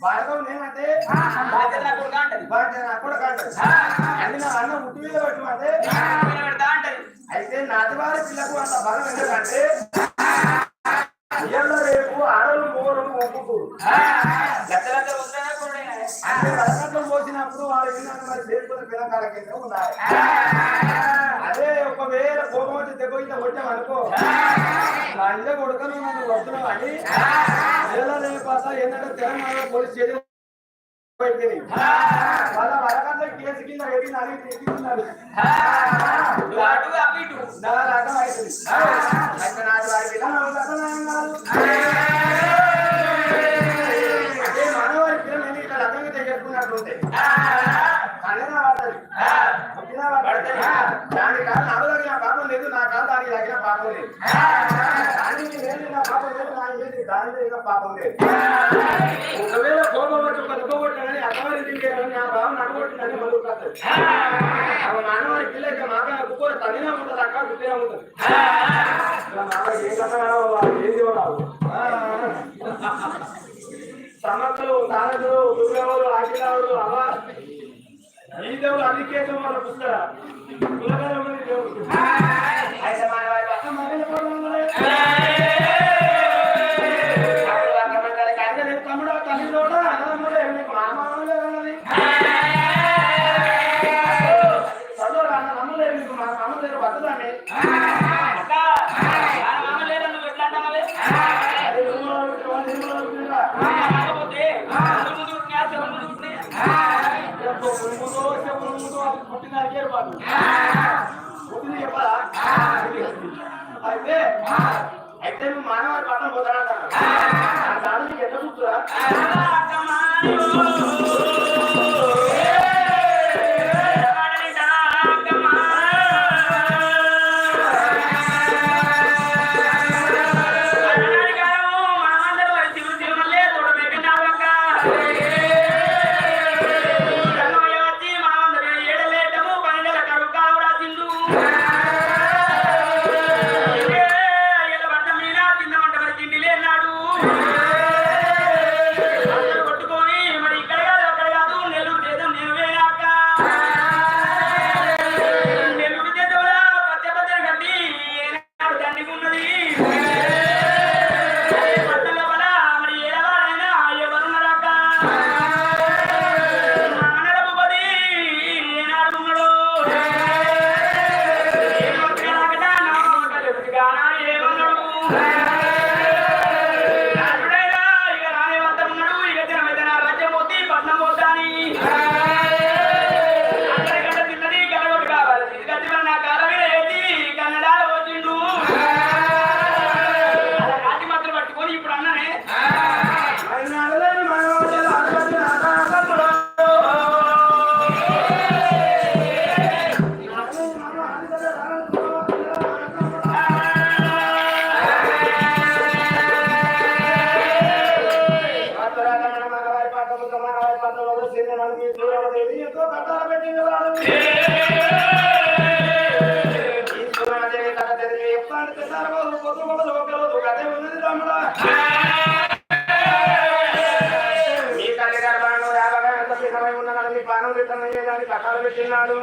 భార్గవ్ నేనంటే అంటది అది నా అన్న ముట్టు మీద పెట్టమంటే అయితే పిల్లకు అంత బలం ఎందుకంటే ఇయ్యాల రేపు ఆడలు మూడు ఒప్పుకోరు అంటే వరకట్నం పోసినప్పుడు వాళ్ళు మరి చేసుకున్న పిల్లకాల కింద ఉండాలి అదే ఒకవేళ కోపం వచ్చి దెబ్బ ఇంత కొట్టామనుకో లంజ కొడుకను నన్ను వస్తున్నావు అని ఏంటంటే తెలంగాణ పోలీస్ అయిపోయింది. వాళ్ళ కేసు కింద నా రకం అవుతుంది అయితే నాటి నేను ఇక్కడ రకంగా దాని కాదు నాకు తగిన పాపం లేదు నా కాదు దానికి తగిన పాపం లేదు దానికి లేదు నా పాపం లేదు నా లేదు దాని పాపం లేదు. ఒకవేళ కోపం వచ్చి ఒక దెబ్బ కొట్టానని అత్తవారి తింటారని నా భావం నడగొట్టిందని మలుగుతుంది అవి మానవారి పిల్ల ఇక మాక కుక్కలు తగినా ఉంటుంది అక్క గుట్టినా ఉంటుంది. ఇలా ఏ కన్నా ఏం చూడాలి సమస్యలు తారకులు దుర్గవులు ఆకిలావులు అవ ఈ దేవుడు అన్ని కేసులు వాళ్ళ పుస్తక కులగలమని దేవుడు. అయితే అయితే నువ్వు పట్టణం పట్టణ పోతాడంట మీ తల్లి యాభై ఎంత సిద్ధమై ఉన్నదని పానం విత్తనం చేయడానికి పెట్టినాడు.